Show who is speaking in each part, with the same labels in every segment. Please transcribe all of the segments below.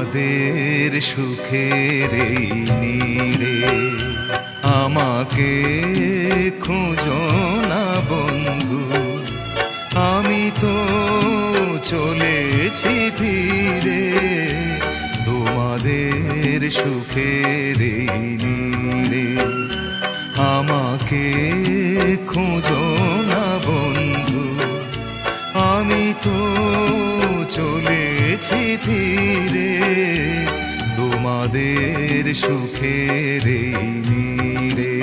Speaker 1: তোমাদের সুখের এই নীড়ে আমাকে খুঁজো না বন্ধু, আমি তো চলেছি ফিরে তোমাদের সুখের এই নীড়ে আমাকে খুঁজো না বন্ধু, আমি তো চলেছি ফিরে তোমাদের সুখের এই নীড়ে।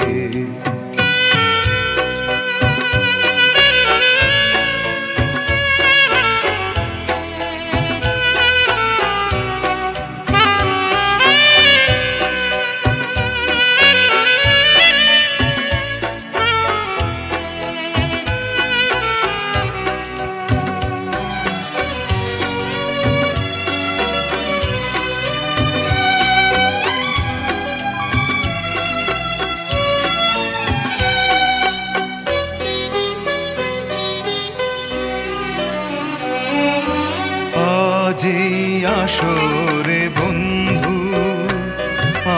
Speaker 1: আসরে বন্ধু,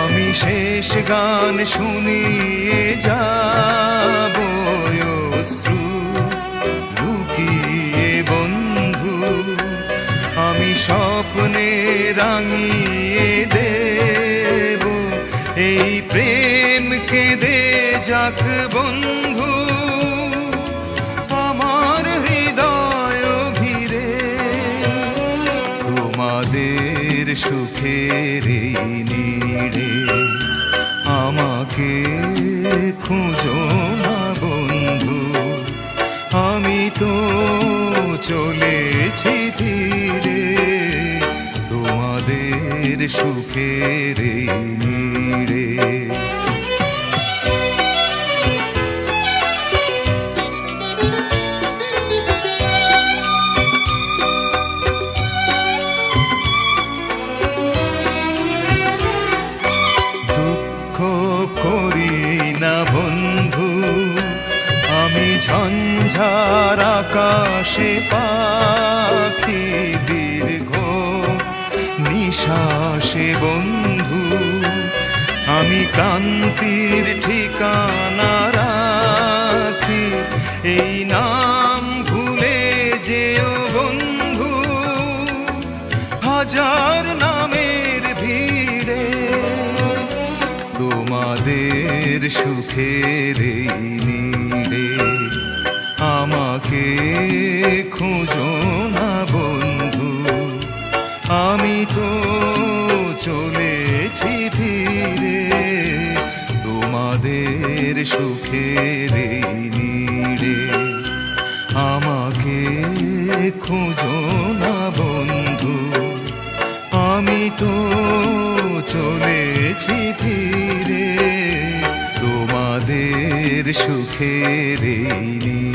Speaker 1: আমি শেষ গান শুনিয়ে যাব অশ্রু লুকিয়ে বন্ধু, আমি স্বপ্নে রাঙিয়ে দেব। এই প্রেমকে দে যাক বন্ধু সুখের নিড়ে আমাকে খুঁজো না বন্ধু। আমি তো চলেছি ধীরে তোমাদের সুখের নীড়ে। ঝঞ্ঝার আকাশে পাখি দীর্ঘ নিশাসে বন্ধু, আমি ক্রান্তির ঠিকানা রাখি। এই নাম ভুলে যেও বন্ধু, হাজার নামের ভিড়ে তোমাদের সুখের এই নীড়ে। আমাকে খুঁজো না বন্ধু। আমি তো চলেছি ফিরে, তোমাদের সুখের নীড়ে আমাকে খুঁজো না বন্ধু। আমি তো চলেছি ফিরে, তোমাদের সুখের নীড়ে